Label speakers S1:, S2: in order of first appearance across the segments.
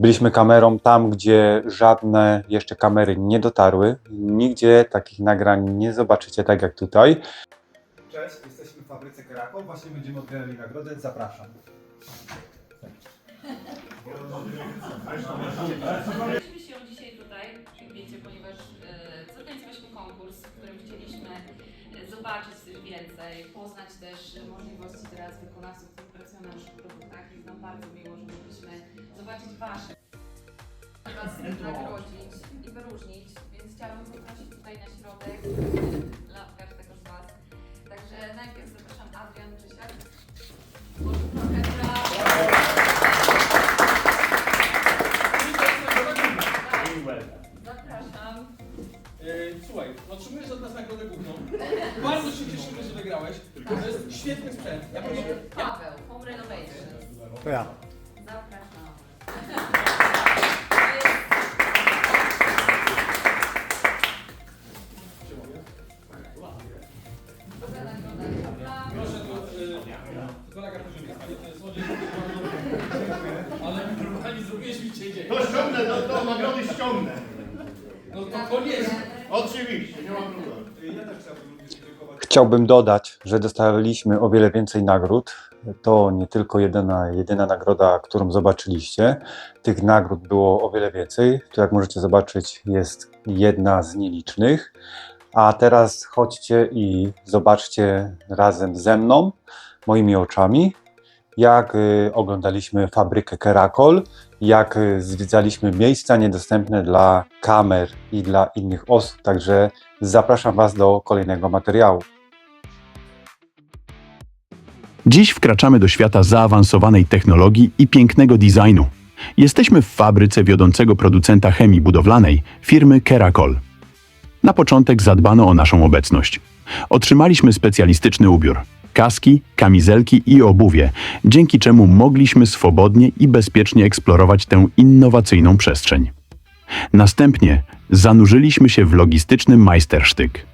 S1: Byliśmy kamerą tam, gdzie żadne jeszcze kamery nie dotarły. Nigdzie takich nagrań nie zobaczycie, tak jak tutaj.
S2: Cześć, jesteśmy w fabryce Kerakol. Właśnie będziemy odbierali nagrodę. Zapraszam.
S3: Znaleźliśmy się dzisiaj tutaj, jak wiecie, ponieważ e, zorganizowaliśmy konkurs, w którym chcieliśmy zobaczyć więcej, poznać też możliwości teraz wykonawców, którzy pracują na naszych produktach. Jest nam bardzo miło, że mogliśmy zobaczyć Wasze, Was nagrodzić i wyróżnić, więc chciałabym zaprosić tutaj na środek
S4: Bardzo się cieszymy, że wygrałeś. To jest świetny sprzęt. Ja
S3: Paweł, Home Renovation.
S2: To ja.
S3: Zapraszam.
S4: Proszę tu, kolega proszę mnie, panie to jest złodziej. Ale pani zrobiłeś mi dzisiaj dzień.
S5: To ściągnę, to, to nagrody ściągnę.
S4: No to koniecznie.
S5: Oczywiście, nie ma problemu.
S2: Ja też chciałbym.
S1: Chciałbym dodać, że dostaliśmy o wiele więcej nagród. To nie tylko jedyna, jedyna nagroda, którą zobaczyliście. Tych nagród było o wiele więcej. Tu, jak możecie zobaczyć, jest jedna z nielicznych. A teraz chodźcie i zobaczcie razem ze mną, moimi oczami, jak y, oglądaliśmy fabrykę Kerakol, jak y, zwiedzaliśmy miejsca niedostępne dla kamer i dla innych osób. Także zapraszam Was do kolejnego materiału.
S6: Dziś wkraczamy do świata zaawansowanej technologii i pięknego designu. Jesteśmy w fabryce wiodącego producenta chemii budowlanej, firmy Kerakol. Na początek zadbano o naszą obecność. Otrzymaliśmy specjalistyczny ubiór, kaski, kamizelki i obuwie, dzięki czemu mogliśmy swobodnie i bezpiecznie eksplorować tę innowacyjną przestrzeń. Następnie zanurzyliśmy się w logistyczny majstersztyk.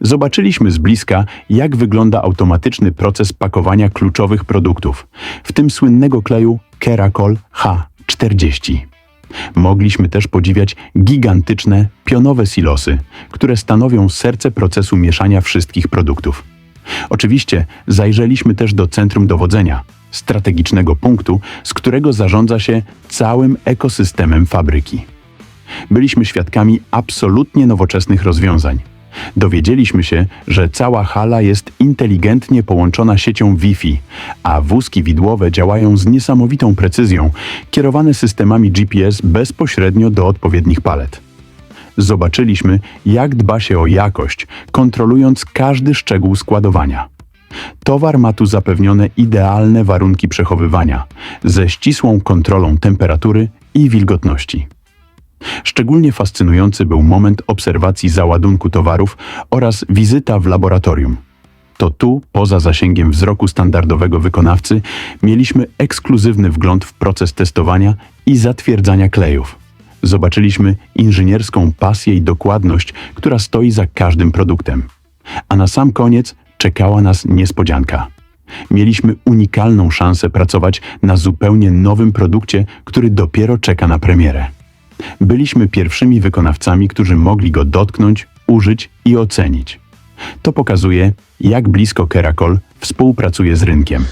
S6: Zobaczyliśmy z bliska, jak wygląda automatyczny proces pakowania kluczowych produktów, w tym słynnego kleju Kerakol H40. Mogliśmy też podziwiać gigantyczne, pionowe silosy, które stanowią serce procesu mieszania wszystkich produktów. Oczywiście zajrzeliśmy też do centrum dowodzenia, strategicznego punktu, z którego zarządza się całym ekosystemem fabryki. Byliśmy świadkami absolutnie nowoczesnych rozwiązań. Dowiedzieliśmy się, że cała hala jest inteligentnie połączona siecią Wi-Fi, a wózki widłowe działają z niesamowitą precyzją, kierowane systemami GPS bezpośrednio do odpowiednich palet. Zobaczyliśmy, jak dba się o jakość, kontrolując każdy szczegół składowania. Towar ma tu zapewnione idealne warunki przechowywania, ze ścisłą kontrolą temperatury i wilgotności. Szczególnie fascynujący był moment obserwacji załadunku towarów oraz wizyta w laboratorium. To tu, poza zasięgiem wzroku standardowego wykonawcy, mieliśmy ekskluzywny wgląd w proces testowania i zatwierdzania klejów. Zobaczyliśmy inżynierską pasję i dokładność, która stoi za każdym produktem. A na sam koniec czekała nas niespodzianka. Mieliśmy unikalną szansę pracować na zupełnie nowym produkcie, który dopiero czeka na premierę. Byliśmy pierwszymi wykonawcami, którzy mogli go dotknąć, użyć i ocenić. To pokazuje, jak blisko Kerakol współpracuje z rynkiem.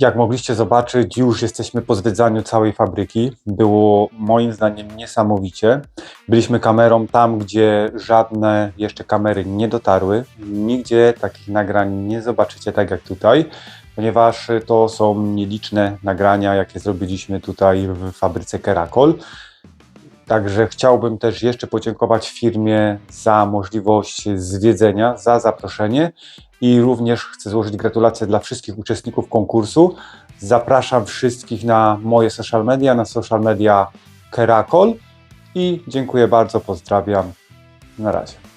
S1: Jak mogliście zobaczyć, już jesteśmy po zwiedzaniu całej fabryki. Było moim zdaniem niesamowicie. Byliśmy kamerą tam, gdzie żadne jeszcze kamery nie dotarły. Nigdzie takich nagrań nie zobaczycie, tak jak tutaj, ponieważ to są nieliczne nagrania, jakie zrobiliśmy tutaj w fabryce Kerakol. Także chciałbym też jeszcze podziękować firmie za możliwość zwiedzenia, za zaproszenie i również chcę złożyć gratulacje dla wszystkich uczestników konkursu. Zapraszam wszystkich na moje social media, na social media Kerakol i dziękuję bardzo, pozdrawiam. Na razie.